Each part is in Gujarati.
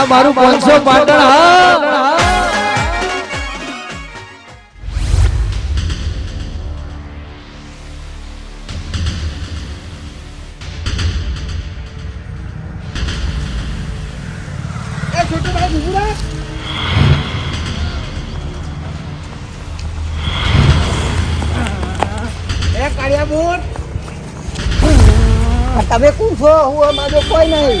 આ મારું પાંચસો પાટણ હા. એ છોટુ ભાઈ ભૂરા એ કાળિયા બૂટ તમે કોણ છો? હું અમારો કોઈ નહીં.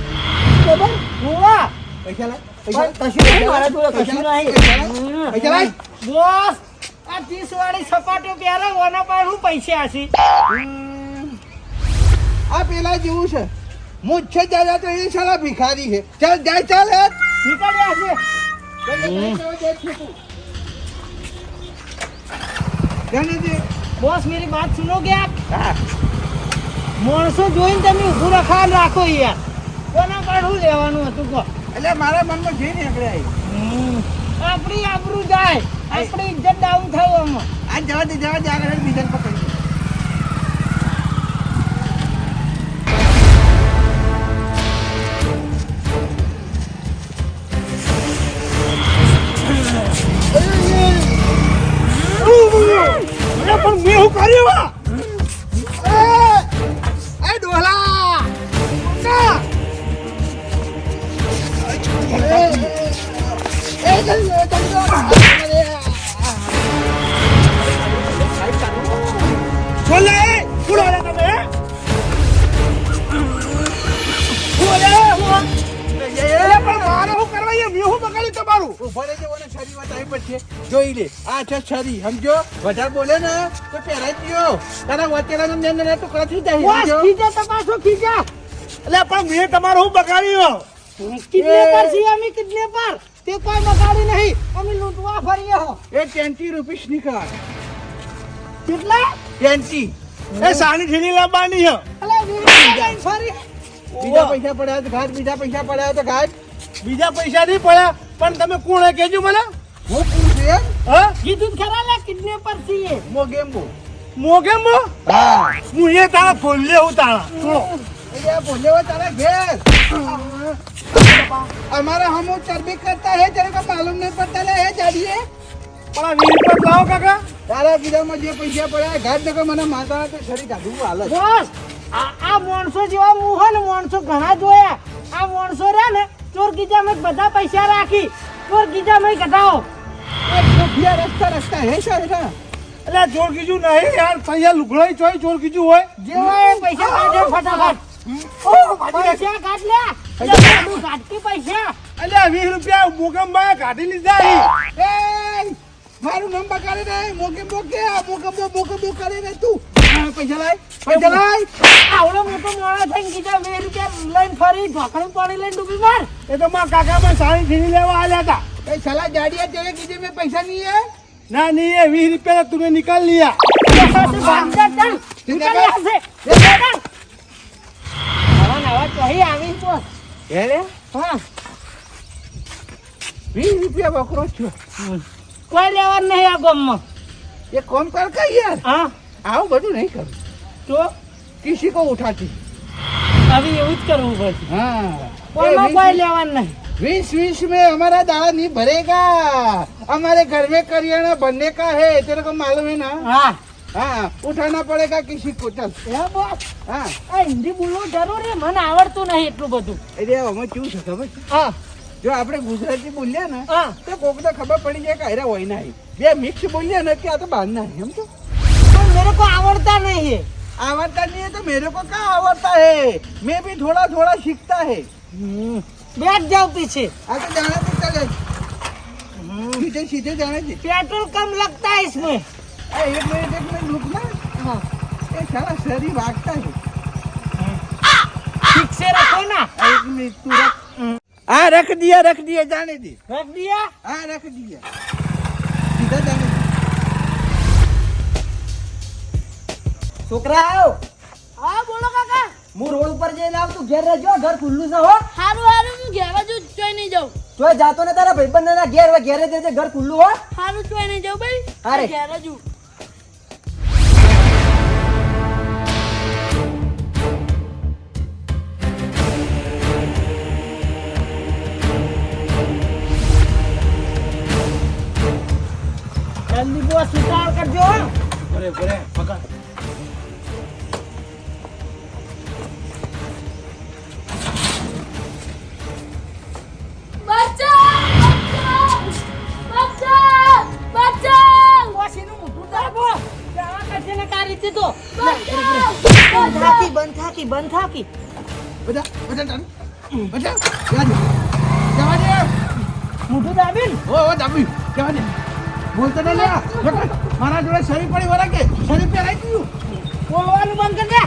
ભિખારી છે. ચાલ જાય ચાલ બોસ મેરી વાત સુનો ગયા માણસો જોઈને તમે ઊભું રખાણ રાખો યાર. કોના પર શું લેવાનું હતું કહો. એટલે મારા મનમાં જે નીકળે. આપણી આબરૂ જાય. આપણી ઇજ્જત ડાઉન થાય આમાં. આ જવા દે જવા દે આગળ બીજા પકડી પણ મેં શું કર્યું? જોઈ લે. આ છે છરી સમજો? વધારે બોલે ને તો પહેરાઈ ગયો. તારા વચેલાનો ને ને ટુકડા થઈ જાય સમજો? ખીજા તપાસો ખીજા. એટલે પણ મેં તમારો હું બગાડ્યો? કિડને પર છીએ અમે કિડને પર તે કોઈ બગાડી નહીં. અમે લૂંટવા ફરીએ હો. એ ટ્વેન્ટી રૂપીસ નીકળ કેટલા? ટ્વેન્ટી એ સાની ઠેલી લાવવાની છે અલે ફરી. બીજા પૈસા પડ્યા તો ઘાટ બીજા પૈસા પડ્યા તો ઘાટ. બીજા પૈસા નહીં પડ્યા પણ તમે કોણ કહેજો કેજો મને. હું પૂછે હા કીધું જ ખરા લે કિડને પર છીએ મોગેમ્બો મોગે મો હા હું એ તારા ખોલ્લે હું તારા સુનો ये बोले वो तारा घेर हमारा हम वो चर्बी करता है तेरे को मालूम नहीं पड़ता है ये जाड़िए પણ આ વીસ રૂપિયા લાવો કાકા તારા કીધામાં જે પૈસા પડ્યા ઘાટ નકો મને માતા તો છરી કાઢું હાલત બોસ આ આ માણસો જેવા મુહ ને માણસો ઘણા જોયા આ માણસો રહ્યા ને ચોર ગીજામાં જ બધા પૈસા રાખી ચોર ગીજામાં કઢાવો પૈસા કાઢે પૈસા કાઢ લે. આવડો મોટો મોળા થઈ કીધા 20 રૂપિયા લઈને ફરી ઢોકળું પાણી લઈને ડૂબી માર. એ તો માં કાકા માં સાણી ધીરી લેવા આલ્યા હતા. એ સલા જાડિયા તેરે કીધે મે પૈસા નહીં હે ના નહીં હે 20 રૂપિયા તુમે નિકાલ लिया કોઈ લેવાનું નહીં આ ગામમાં. એ કોમ કર કે યાર? હા. આવું બધું નહીં કરું. તો? કિસી કો ઉઠાતી હવે એવું જ કરવું પડશે. હા. કોઈ લેવાનું નહીં. बीस बीस में हमारा दाड़ा नहीं भरेगा हमारे घर में करियाना बनने का है तेरे को मालूम है ना હા हाँ उठाना पड़ेगा किसी को चल એ બોસ हाँ આ હિન્દી બોલવું જરૂરી મને આવડતું નહીં એટલું બધું અરે અમે શું છે ખબર છે હા જો આપણે ગુજરાતી બોલ્યા ને હા તો કોક તો ખબર પડી જાય કે અરે હોય ના બે મિક્સ બોલ્યા ને કે આ તો બહાર ના એમ તો પણ મેરે કો આવડતા નહીં है आवड़ता नहीं है तो मेरे को क्या आवड़ता है मैं भी थोड़ा थोड़ा सीखता है बैठ जाओ पीछे आ तो जाना तो चले सीधे सीधे जाना चाहिए पेट्रोल कम लगता है इसमें अरे एक मिनट एक मिनट रुकना हाँ ये सारा शरीर भागता है ठीक से रखो ना एक मिनट तू रख हाँ रख दिया रख दिया जाने दी રખ દિયા हाँ रख दिया सीधा जाने दी છોકરા આવ હા બોલો કાકા હું રોડ ઉપર જઈને આવ તું ઘેર રહેજો ઘર ખુલ્લું છે હો હારું હારું હું ઘેર જ ચોઈ નહીં જાઉં. ચોય જાતો ને તારા ભાઈબંધ ના ઘેર ઘેરે જજે ઘર ખુલ્લું હોય સારું ચોઈ નહીં જાઉં ભાઈ. હારે ઘેર જ જલ્દી બોસ સુતાર કરજો અરે અરે પકડ. નથી તો. બંધાકી બંધાકી બંધાકી બધા બધા તન બધા જવા દે. જવા દે. મોઢું દાબી ઓ ઓ દાબી. જવા દે. બોલતો ન લે. મારા જોડે શરીર પડી વરા કે શરીર પહેરાઈ ગયું. બોલવાનું બંધ કર દે.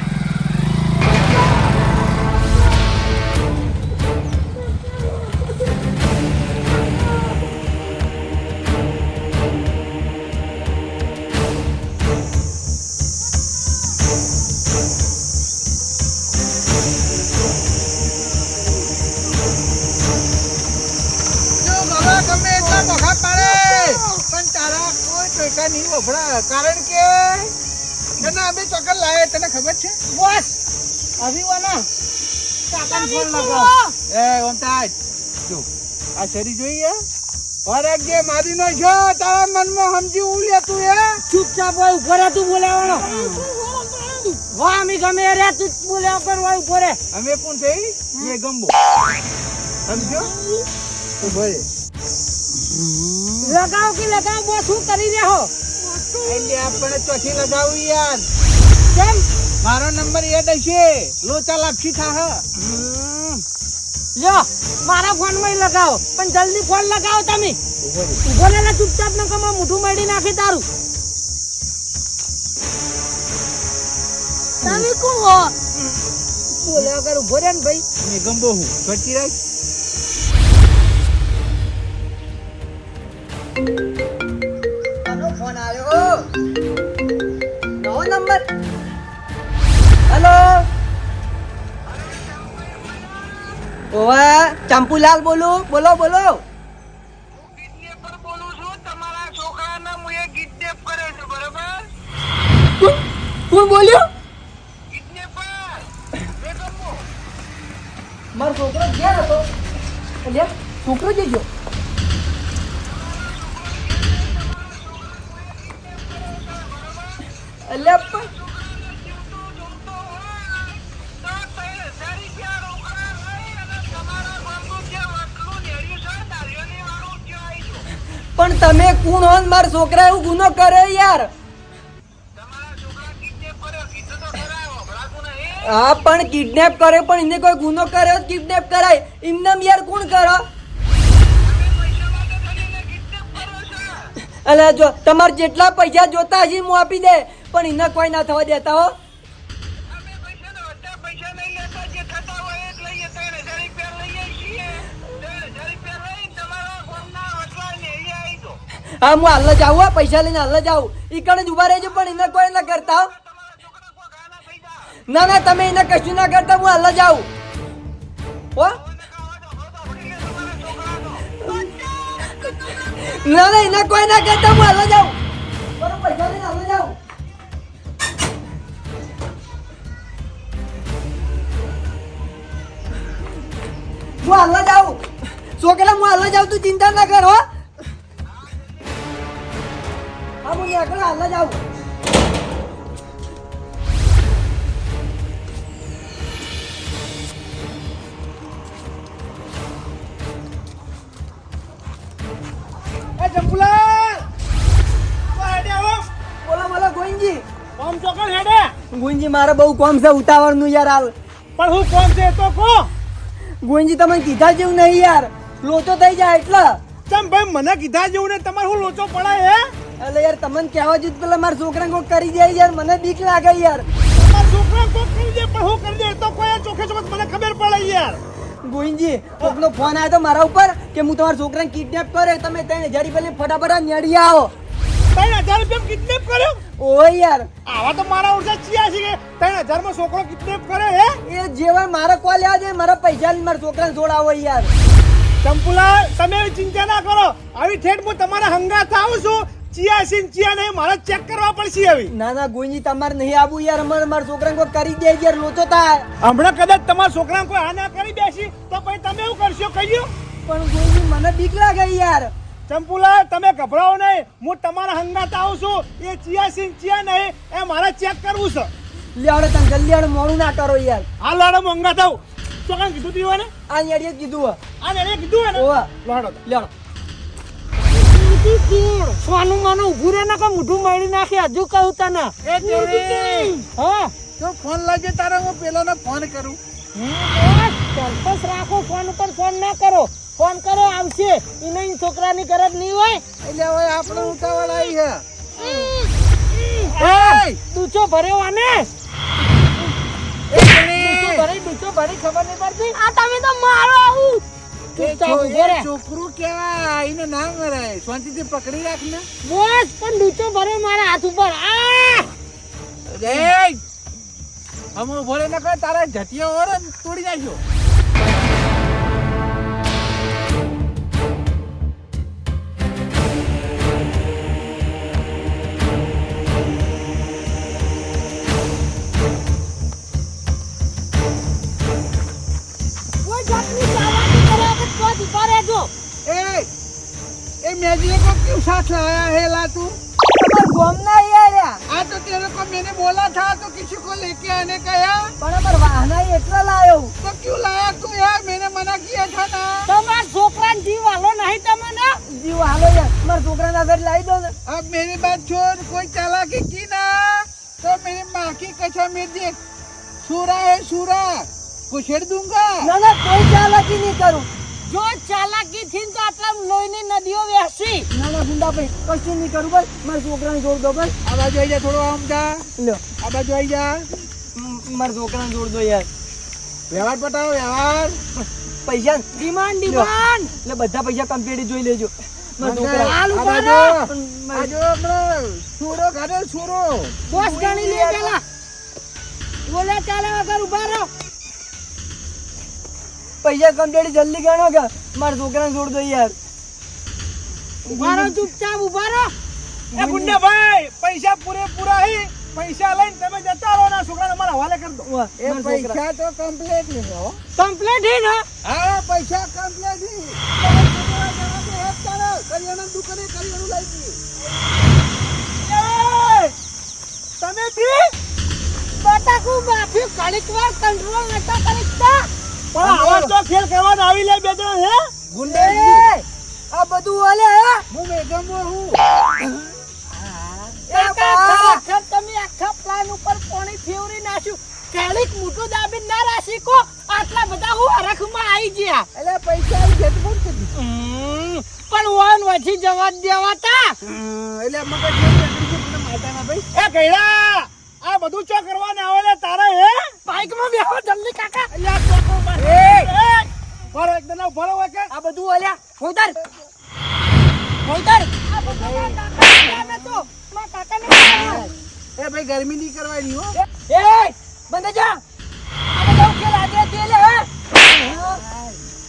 કોઈ નહીં વફડા કારણ કે તને અમે ચોકલ લાવે તને ખબર છે? બોસ. અભિવાના કાકાને ફોન લગાવ. એ ઓમતાજ જો આ શરી જોઈએ ફરક જે મારી નો છો તારા મનમાં સમજી ઉલે તું એ ચૂપચાપ હોય ઉપર તું બોલાવાનો વાહ અમે ગમે રે તું બોલ્યા કર હોય ઉપર અમે પણ થઈ એ ગંબો સમજો? તો ભલે લગાવ કે લગાવ બો શું કરી રહ્યો એટલે આપણે ચોથી લગાવું યાર. કેમ? મારો નંબર યાદ હશે લોચા લાપસી થા લ્યો મારા ફોનમાં લગાવો પણ જલ્દી ફોન લગાવો તમે. ઊભો ને ચૂપચાપ ન કમા મોઢું મળી નાખે તારું. તમે કોણ બોલ્યા કર ઊભો રે ને ભાઈ. મેં ગંબો હું ઘટી રાખ. ચંપુલાલ બોલું, બોલો બોલો. કોણ બોલ્યો? મારો છોકરો ઘેર હતો. એટલે છોકરો જઈ ગયો. એટલે તમે કોણ હોન માર છોકરા એવું ગુનો કરે યાર? હા, પણ કિડનેપ કરે પણ એને કોઈ ગુનો કર્યો કિડનેપ કરાય. એમને યાર કોણ કરો? અલે, જો, તમારે જેટલા પૈસા જોતા હશે હું આપી દે, પણ એને કોઈ ના થવા દેતા હો. હા, હું હાલ જ આવું પૈસા લઈને હાલ જ આવું ઈ જ ઊભા રહેજો, પણ એને કોઈ ના કરતા ના ના, તમે એને કશું ના કરતા, હું હાલ જ આવું ના ના, એને કોઈ ના કરતા, હું હાલ જ આવું બરો હું હાલ જ આવું છોકરા, હું હાલ જ આવું તું ચિંતા ના કર, હો. હા હું આગળ હાલ જ આવું. ગોવિંદજી. મારે બહુ કોમ છે ઉતાવળનું યાર હાલ. પણ હું કોમ છે તો કો ગુંજી તમે કીધા જેવું નહીં યાર. લોચો થઈ જાય એટલે. ચમ ભાઈ મને કીધા જેવું ને તમારે હું લોચો પડાય હે? એટલે યાર તમને કહેવા જ પેલા મારા છોકરા કોઈ કરી દે યાર મને બીક લાગે યાર. મારા છોકરા કોક કરી દે પણ હું કરી દે તો કોઈ ચોખે ચોખ મને ખબર પડે યાર. ગોવિંદજી કોકનો ફોન આવ્યો તો મારા ઉપર કે હું તમારા છોકરાને કિડનેપ કરે તમે ત્રણ હજાર રૂપિયા લઈને ફટાફટ નેડી આવો. ત્રણ હજાર રૂપિયા કિડનેપ કર્યો? ઓય યાર. આવા તો મારા ઓળખા ચિયા છે કે ત્રણ હજારમાં છોકરો કિડનેપ કરે હે? એ જેવા મારા કોલ લેવા છે મારા પૈસા લઈને મારા છોકરાને જોડાવો યાર. ચંપુલા તમે ચિંતા ના કરો. આવી ઠેઠ હું તમારા હંગાત આવું છું. ચિયા સિંહ ચિયા નહીં મારે ચેક કરવા પડશે હવે ના ના ગોવિંદજી તમારે નહીં આવું યાર. અમારે મારા છોકરાને કોઈ કરી દે યાર લોચો થાય. હમણાં કદાચ તમારા છોકરાને કોઈ આ ના કરી બેસી તો પછી તમે એવું કરશો કહ્યું પણ ગોવિંદજી મને બીક લાગે યાર. ચંપુલા તમે ગભરાઓ નહીં. હું તમારા હંગાત આવું છું. એ ચિયા સિંહ ચિયા નહીં. એ મારે ચેક કરવું છે. લેવડે તમે જલ્દી આડે મોડું ના કરો યાર. આ લાડો હંગાત આવું. તો કાંઈ કીધું તું ને આ નેડીએ જ કીધું હે. આ ને કીધું ને? ઓવા લાડો લેવડો સોનું માનું ઊભું રહે ને કે મોઢું મળી નાખી? હજુ કહું તને. એ ચોરી હા? તો ફોન લાગે તારે હું પેલાને ફોન કરું. ચોક્કસ રાખો. ફોન ઉપર ફોન ના કરો. ફોન કરો આવશે. એને છોકરાની ગરજ નહીં હોય? એટલે હવે આપણે ઉતાવળ આવી છે એ, ડૂચો ભર્યો આને? ભરી ડૂચો ભરી ખબર નહીં પડતી? આ તમે તો મારો આવું. છોકરું કેવાય એને ના મરાય. શાંતિથી પકડી રાખ ને. બસ પણ ડૂચો ભર્યો મારા હાથ ઉપર. આ રે અમે ઊભો રહી તારા જટિયા ઓર તોડી નાખ્યો. કોઈ જાતની એ એ મેજીને को क्यों साथ लाया है ला तू તમાર ગોમ ના યાર આ. आ तो तेरे को मैंने बोला था तो किसी को लेके आने का यार પણ અમાર વાહના એટલા લાયો तो क्यों लाया तू यार मैंने मना किया था ना તમારા છોકરાને જીવ હાલો નહીં તમને જીવ હાલો યાર મારા છોકરાને આગળ લાવી દો ને अब मेरी बात छोड़ कोई चालाकी की ना तो मेरी माँ की कसम में देख सूरा है सूरा कुछेड़ दूंगा ના ના કોઈ ચાલાકી નહીં કરું જો ચાલાકી થી તો આટલા લોહીની નદીઓ વહેસી ના ગુંડા ભાઈ કશું નહીં કરું બસ મારા છોકરાને જોડ દો બસ આ બાજુ આવી જા થોડો આમ જા. લો આ બાજુ આવી જા. મારા છોકરાને જોડ દો યાર. વ્યવહાર પટાવો વ્યવહાર. પૈસા ડિમાન્ડ ડિમાન્ડ. એટલે બધા પૈસા કમ્પ્લીટ જોઈ લેજો. છોરો ઘરે છોરો બોસ ગણી લે પેલા. બોલે ચાલે વગર ઊભા રહો. પૈસા કમ્પ્લીટ જલ્દી ગણો કે મારા છોકરાને છોડ દો યાર. ઊભા ચૂપચાપ ઊભા એ ગુંડા ભાઈ પૈસા પૂરેપૂરા હી. પૈસા લઈને તમે જતા રહો ના છોકરાને મારા હવાલે કરી દો એ પૈસા તો કમ્પ્લીટ નહીં હો. કમ્પ્લીટ હી ના? હા પૈસા કમ્પ્લીટ હી. તમે બી? બતાકું માફી કણિક કંટ્રોલ નતા પણ આવા તો ખેલ કરવા આવી લે બે ત્રણ હે ગુંડે આ બધું હાલે હે? હું મેગમ હું તમે આખા પ્લાન ઉપર પાણી ફેવરી નાખ્યું. ઘડીક મોટું દાબી ના રાખી કો આટલા બધા હું હરખમાં આવી ગયા. એટલે પૈસા પણ વન વધી જવા દેવાતા. એટલે મગજ માતાના ભાઈ. એ કઈડા આ બધું ચો કરવાને આવે લે તારે હે? બાઈકમાં બેહો જલ્દી કાકા. અલ્યા ચોકો એ! ભરો એક દના ભરો કે આ બધું અલ્યા હોઈતર હોઈતર આ બધું કાકા તો. માં કાકા ને. એ ભાઈ ગરમી નહીં કરવાની હો. એ! બંધ જા. આ બધા ઉકેલ આજે દે લે હે.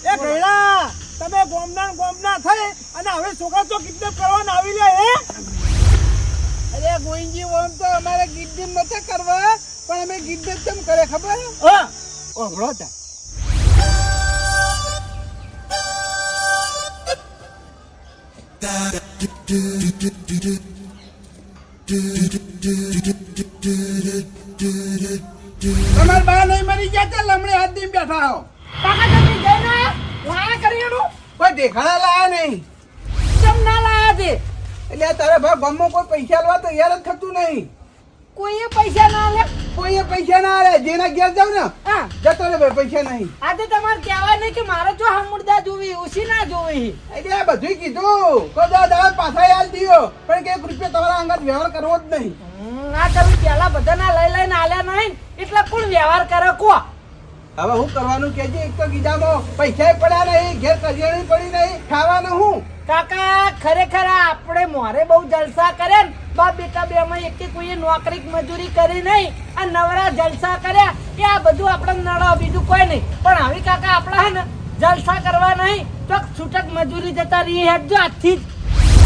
એ કઈડા તમે ગોમના ગોમના થઈ અને હવે છોકરા તો કિડનેપ કરવાને આવી લે હે? અરે ગોવિંદજી ઓમ તો અમારે ગીડ્ડી નથી કરવા પણ અમે કિડનેપ કેમ કરે ખબર? હા. ઓહળો તા તમાર બા નહીં મરી ગયા તે? લમણે હાથ દઈને બેઠા હો. કાકા જલ્દી જઈને આયા? લાયા કરિયાણું? કોઈ દેખાડા લાયા નહીં. કેમ ના લાયા તે? એટલે તારે ભાઈ ગામમાં કોઈ પૈસા લેવા તો યાર જ થતું નહીં. કોઈએ પૈસા ના લે કોઈએ પૈસા ના લે જેના ઘેર જાવ ને હા. જતો રે ભાઈ પૈસા નહીં. આજે તમારે કહેવાય નહીં કે મારે જો હમુરદા જોવી ઉસી ના જોવી. એટલે આ બધું કીધું. કોઈ દા દાડા પાછા યાદ દિયો. પણ કે રૂપિયા તમારા અંગત વ્યવહાર કરવો જ નહીં. આ તમે પેલા બધાના લઈ લઈને આલ્યા નહીં એટલે કોણ વ્યવહાર કરે? કો. હવે હું કરવાનું કેજે એક તો ગીજામાં પૈસા પડ્યા નહીં ઘેર કરિયાણી પડી નહીં ખાવાનું હું. કાકા, ખરેખર આપણે મોરે બહુ જલસા કરે ને. બાપ બેટા બે માં એક કોઈએ નોકરી મજૂરી કરી નહીં આ નવરા જલસા કર્યા. એ આ બધું આપણે નડો, બીજું કોઈ નહીં. પણ આવી કાકા આપણા હે ને જલસા કરવા નહીં. તો છૂટક મજૂરી જતા રહીએ હેડજો આજથી જ.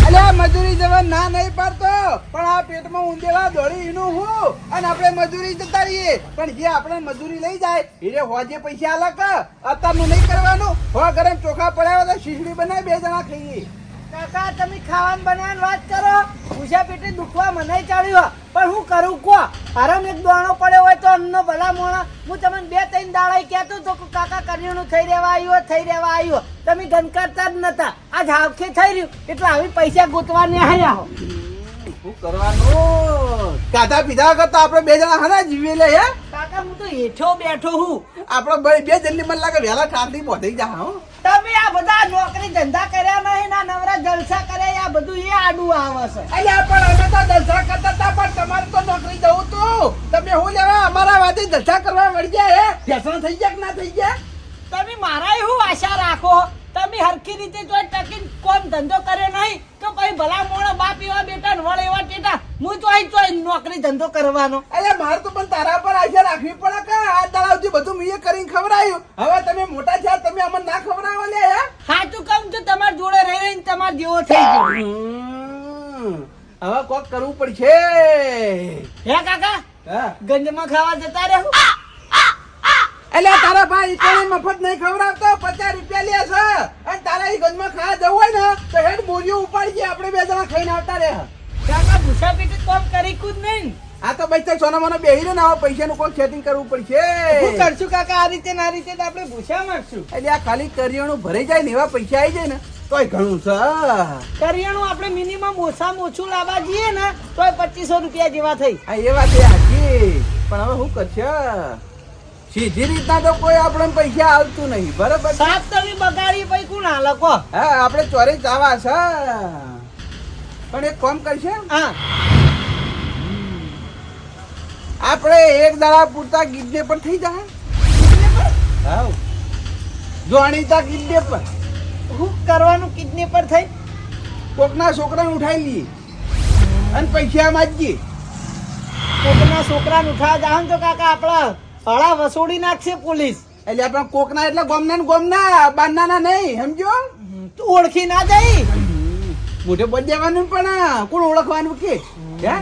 અલ્યા મજૂરી જવા ના નહીં પાડતો. પણ આ પેટમાં ઊંધેલા દોડી એનું હું? અને આપણે મજૂરી જતા રહીએ. પણ જે આપણે મજૂરી લઈ જાય, એને હોજે પૈસા આલક અત્યારનું નહીં કરવાનું. હો, ગરમ ચોખા પડ્યા હોય તો શીશડી બનાવી બે જણા ખાઈએ. કાકા, તમે ખાવાનું બનાવવાની વાત કરો. ભૂસા પેટે દુખવા મને ચાલ્યું પણ હું કરું કો હરમ એક દોણો પડ્યો હોય તો અન્નનો ભલા મોણા. હું તમને બે ત્રણ દાડા કહેતો તો કાકા કરિયાણું થઈ રહેવા આવ્યો થઈ રહેવા આવ્યો તમે ધનકારતા જ નતા. આજ હાવખે થઈ રહ્યું. એટલે આવી પૈસા ગોતવા ને આવ્યા હો શું કરવાનું? કાધા પીધા કરતા આપણે બે જણા હરા જીવી લે હે? કાકા હું તો હેઠો બેઠો હું. આપણે બે બે જલ્દી મને લાગે વહેલા ઠાઠી પહોંચી જા હો. તમે આ બધા નોકરી ધંધા કર્યા નહીં ના નવરા જલસા કરે આ બધું એ આડું આવે છે. અલ્યા પણ અમે તો જલસા કરતા હતા પણ તમારે તો નોકરી દઉં તું. તમે હું લેવા? અમારા વાતે જલસા કરવા વળી ગયા હે? ફેશન થઈ ગયા કે ના થઈ ગયા? તમે મારા હું આશા રાખો? તમે હરખી રીતે જો ટકીન કોમ ધંધો કર્યો નહીં? તો પછી ભલા મોણો બાપ એવા બેટા ને વળ એવા ટેટા. હું તો અહીં તો નોકરી ધંધો કરવાનો. અલ્યા મારે તો પણ તારા પર આશા રાખવી પડે કે આ દળાવથી બધું મેં કરીને ખવડાયું. હવે તમે મોટા થયા તમે અમને ના ખવડાવો લે હે? સાચું કહું તો તમારા જોડે રહી રહીને તમાર જેવો થઈ ગયો. હવે કોક કરવું પડશે. હે કાકા? હા. ગંજમાં ખાવા જતા રહો. એટલે તારા ભાઈ કોઈ મફત નહીં ખવડાવતો? પચાસ રૂપિયા લે છે. અને તારા ઈ ગંજમાં ખાવા જવું હોય ને તો હેડ બોરીઓ ઉપાડી આપણે બે જણા ખાઈને આવતા રહે. કાકા ભૂસા પેટે કોમ કરી કુદ નહીં ને. આ તો ભાઈ સોના મોના બેહી ના ને આવા પૈસાનું કોઈ સેટિંગ કરવું શું પડશે કરશું કાકા આ રીતે ના રીતે આપણે ભૂસા મારશું. એટલે આ ખાલી કરિયાણું ભરાઈ જાય ને એવા પૈસા આવી જાય ને તોય ઘણું છે. કરિયાણું આપણે મિનિમમ ઓછામાં ઓછું લાવવા જઈએ ને તોય પચીસો રૂપિયા જેવા થઈ. હા એ વાત એ સાચી. પણ હવે શું કરશે? સીધી રીતના તો કોઈ આપણે પૈસા આવતું નહીં બરાબર? સાત તમે બગાડી પછી કોણ હાલે કહો? હા આપણે ચોરી જવા છે. પણ એક કામ કરશે? હા. આપણે એક દાડા પૂરતા ગીડને પર થઈ જાય. હા જોણીતા કિડને પર શું કરવાનું કિડને પર થઈ? કોકના છોકરાને ઉઠાઈ લઈએ. અને પૈસા માંગીએ. કોકના છોકરાને ઉઠાવા જાવ તો કાકા આપણા હળા વસોડી નાખશે પોલીસ. એટલે આપણે કોકના એટલે ગોમના ને ગોમના બારનાના નહીં સમજો તું ઓળખી ના જઈ મોઢે બોલ દેવાનું પણ કોણ ઓળખવાનું કે? હે?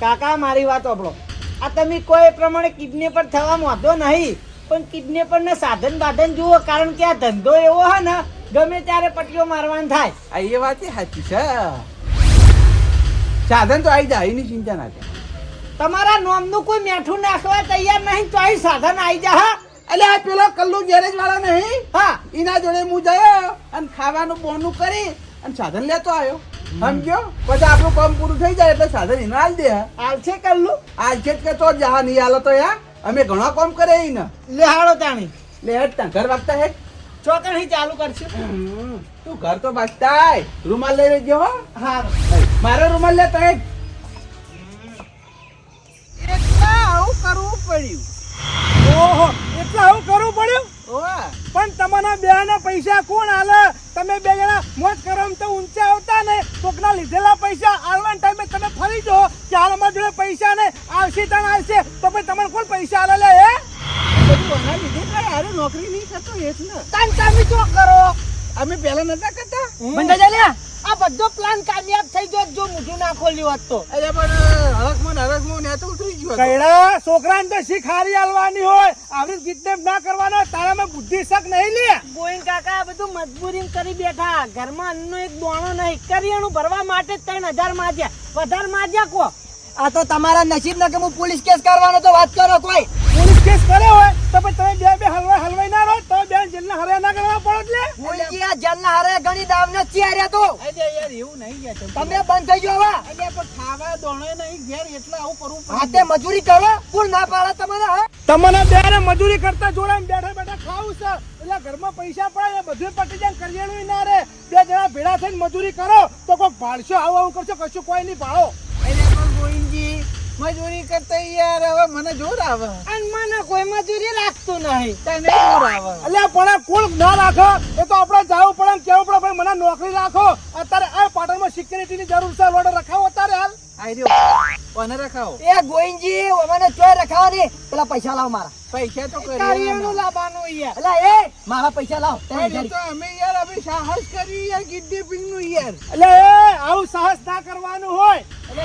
કાકા મારી વાત આપણો આ તમે કોઈ પ્રમાણે કિડનેપર થવા માંગો નહીં પણ કિડનેપર ને સાધન બાધન જુઓ કારણ કે આ ધંધો એવો હે ને ગમે ત્યારે પટીઓ મારવાનું થાય. આ એ વાત સાચી છે. સાધન તો આવી જાય એની ચિંતા ના કરે તમારા નોમનું કોઈ મેઠું નાખવા તૈયાર નહીં તો અહીં સાધન આવી જા હા એટલે આ પેલો કલ્લુ ગેરેજ વાળા નહીં? હા. એના જોડે હું જયો અને ખાવાનું બોનું કરી અને સાધન લેતો આવ્યો સમજો પછી આપણું કામ પૂરું થઈ જાય એટલે સાધન એને હાલ દે. હાલશે કલ્લુ? છે કે તો જહા નહીં હાલો તો યા અમે ઘણા કામ કરે ને લેહાડો તાણી. લે તા ઘર વાગતા હેડ ચોકડી ચાલુ કરશું. તું ઘર તો બાજતા રૂમાલ લઈ લેજો હો. હા મારો રૂમાલ લેતો હેડ આવું કરવું પડ્યું. ઓહો એટલે આવું કરવું પડ્યું? પણ તમારા બે પૈસા કોણ આલે? તમે બે જણા મોજ કરો તો ઊંચા આવતા ને. કોકના લીધેલા પૈસા આલવાના ટાઈમે તમે ફરી જો કે હાલ અમારા જોડે પૈસા ને આવશે તણ આવશે તો પછી તમારે કોણ પૈસા આલે લે હે? બધું લીધે કઈ નોકરી નહીં થતો એટલે તાન તમે શું કરો? અમે પહેલા નતા કરતા? બંધા આ બધો પ્લાન કામયાબ થઈ ગયો જો મોઢું ના ખોલ્યું હોત તો. અરે પણ હરકમાં હરકમાં ને તો ઉતરી ગયો કઈડા છોકરાને તો શીખ હારી આલવાની હોય. આવી કિડનેપ ના કરવાનો તારામાં બુદ્ધિ શક નહીં લે. ગોવિંદ કાકા આ બધું મજબૂરી કરી બેઠા. ઘરમાં અન્નનો એક દોણો નહીં. કરિયાણું ભરવા માટે જ ત્રણ હજાર માજ્યા વધારે માજ્યા કો? આ તો તમારા નસીબ ના કે હું પોલીસ કેસ કરવાનો તો વાત કરો કોઈ. પોલીસ કેસ કરે હોય તો પછી તમે બે બે હલવાઈ હલવાઈ ના રહો તો બે જેલના હરે ના કરવા પડો એટલે. બોલજી આ જલના હારે ઘણી દાવને ચિયાર્યા તો. અરે યાર એવું નહીં યાર તમે. તમે બંધ થઈ ગયો હવે. અરે પણ ખાવા દોણે નહીં ઘેર એટલે આવું કરવું પડે. હાથે મજૂરી કરો કોણ ના પાડે તમારે હા? તમને બેને મજૂરી કરતા જોડાને બેઠા બેઠા ખાવું છે. એટલે ઘરમાં પૈસા પડે બધું પટી જાય કરિયાણું ના રે બે જણા ભેળા થઈને મજૂરી કરો તો કોઈ ભાડશો આવું આવું કરશો કશું કોઈ નહીં ભાડો એટલે પણ ગોવિંદજી મજૂરી કરતા યાર હવે મને જોર આવે. અને મને કોઈ મજૂરી રાખતું નહીં. તને જોર આવે. એટલે પણ કોણ ના રાખો? એ તો આપણે જાવું પડે ને કેવું પડે ભાઈ મને નોકરી રાખો. અત્યારે આ પાટણમાં સિક્યુરિટીની જરૂર છે. લોડર રખાવો અત્યારે હાલ. આઈ કોને રખાવો? એ ગોવિંદજી મને ચોય રખાવા પેલા પૈસા લાવ મારા. પૈસા તો કરિયાનું કરી લાવવાનું યાર. એટલે એ મારા પૈસા લાવ. તને તો અમે યાર અમે સાહસ કરી યાર કિડનેપિંગનું યાર. એટલે એ આવું સાહસ ના કરવાનું હોય. એટલે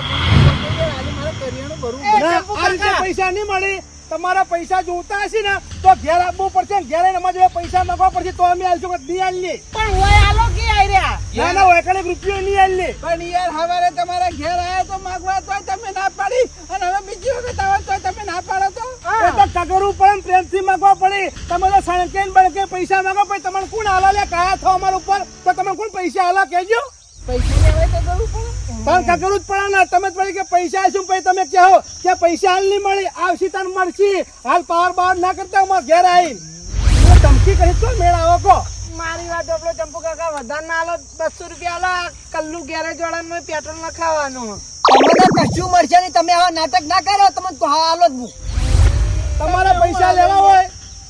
પૈસા નહીં મળે. તમારા પૈસા જોતા હશે ને તો ઘેર આપવું પડશે ઘેરે અમારે પૈસા નાખવા પડશે તો અમે આલશું કે નહીં આલીએ પણ હોય આલો કે આઈ રહ્યા? ના ના હોય કણે રૂપિયો નહીં આલીએ પણ યાર હવારે તમારા ઘેર આયા તો માગવા તોય તમે ના પાડી. અને હવે બીજી વખત આવો તો તમે ના પાડો તો? તો પ્રેમથી માંગવા પડે. તમે તો સણકે બળકે પૈસા માંગો પછી તમને કોણ હાલા લે કયા થો અમારા ઉપર? તો તમે કોણ પૈસા હાલા કહેજો પૈસા લેવાય તો કરવું પડે જ પડે ને તમે પડી કે પૈસા આલશું પછી તમે કહો કે પૈસા હાલ નહીં મળી. આવશી તને મળશી. હાલ પાર બહાર ના કરતા હું ઘેર આવી ધમકી કહી તો મેળ આવો કો મારી વાત આપણો ચંપુ કાકા વધારે ના આલો બસો રૂપિયા આલો કલ્લુ ગેરેજ વાળાનું પેટ્રોલ ન ખાવાનું. તમને કશું મળશે નહીં. તમે આવા નાટક ના કરો. તમને તો હાલો જ તમારે પૈસા લેવા હોય.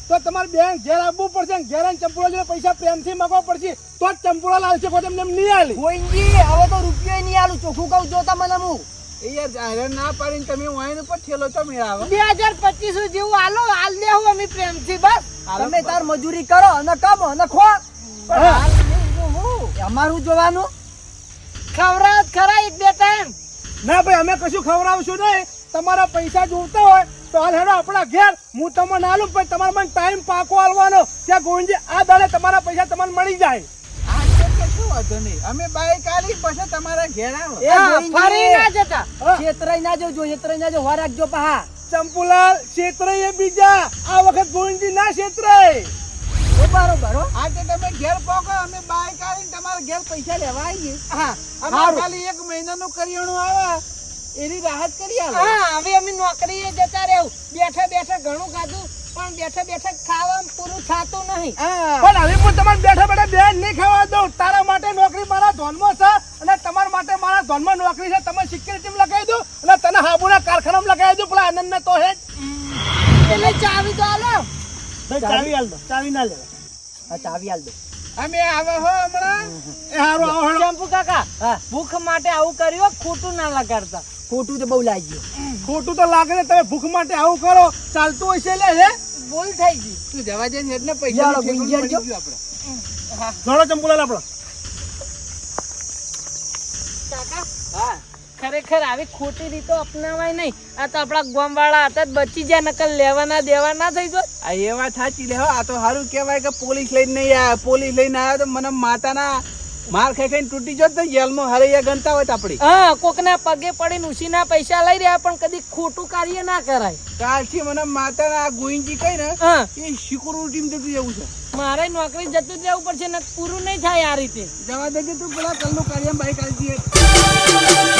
તો તમારે બેંક ઘેર આવવું પડશે ને ઘેર ચંપુડા જોડે પૈસા પ્રેમથી માંગવા પડશે તો જ ચંપુડા લાવશે કોઈ તમને નહીં આલી. ગોવિંદજી હવે તો રૂપિયો નહીં આલું ચોખ્ખું કહું જોતા મને હું. એ યાર જાહેર ના પાડીને તમે વાઈન ઉપર ઠેલો તો મેળાવો. બે હજાર પચીસ જેવું આલો હાલ દેવું અમે પ્રેમથી બસ. તમે તાર મજૂરી કરો અને કમો અને ખો હા. જો હું. અમારું જોવાનું? ખવડાવ જ ખરા એક બે ટાઈમ. ના ભાઈ અમે કશું ખવડાવશું નહીં. તમારા પૈસા જોઈતા હોય તો હાલ હેડો આપણા ઘેર. હું તમને આલું પણ તમારે મને ટાઈમ પાકો આલવાનો. ત્યાં ગોવિંદજી આ દાડે તમારા પૈસા તમને મળી જાય. આ તો કશું વાંધો નહીં. અમે બાઈક આલી પછી તમારા ઘેર આવો. એ ફરી ના જતા. છેતરાઈ ના જજો છેતરાઈ ના જો વાર રાખજો પહા. ચંપુલાલ છેતરાય એ બીજા. આ વખત ગોવિંદજી ના છેતરાય. ઓ બરોબર હો. આ તમે ઘેર પોકો અમે બાઈક આવીને તમારા ઘેર પૈસા લેવા આવીએ. હા અમારે ખાલી એક મહિનાનું કરિયાણું આવે. એની રાહત કરી આલો. હા હવે અમે નોકરીએ જતા રહેવું. બેઠા બેઠા ઘણું ખાધું પણ બેઠા બેઠા ખાવા પૂરું થતું નહીં. પણ હવે હું તમારે બેઠા બેઠા બેન નહીં ખાવા દઉં. તારા માટે નોકરી મારા ધોનમાં છે અને તમારા માટે મારા ધોનમાં નોકરી છે. તમે સિક્યુરિટી લગાવી દો અને તને હાબુના કારખાનામાં લગાવી દો પેલા આનંદ તો હે. એટલે ચાવી તો આલો. ચાવી. આલ દો. ચાવી ના લેવા હા ચાવી આલ દો. અમે આવો હો હમણાં. એ હારું આવો ચંપુ કાકા હા. ભૂખ માટે આવું કર્યું ખોટું ના લગાડતા. ખોટું તો બહુ લાગ્યું ખોટું તો લાગે ને તમે ભૂખ માટે આવું કરો ચાલતું હશે લે હે? બોલ થઈ ગઈ. તું જવા જઈને એટલે પૈસા હાલો, ઘણો ચંપુલાલ આપણો. કાકા? હા. ખરેખર આવી ખોટી રીતો અપનાવાય નહીં. આ તો આપણા ગામ વાળા હતા જ બચી ગયા નકલ લેવાના દેવાના થઈ ગયો. આ એ વાત સાચી લે હો આ તો સારું કહેવાય કે પોલીસ લઈને નહીં આવ્યા. પોલીસ લઈને આવ્યા તો મને માતાના માર ખાઈ ખાઈને તૂટી જોત ને જેલમાં હરૈયા ગણતા હોય તો આપડી. હા કોકના પગે પડીને ઉસીના પૈસા લઈ રહ્યા પણ કદી ખોટું કાર્ય ના કરાય. કાલથી મને માતાના આ ગોવિંદજી કઈ ને એ સિક્યુરિટી જતું જવું છે. મારે નોકરી જતું જ રહેવું પડશે ને પૂરું નહીં થાય આ રીતે. જવા દેજે તું પેલા કલ્લું કાર્ય બાઈક આવી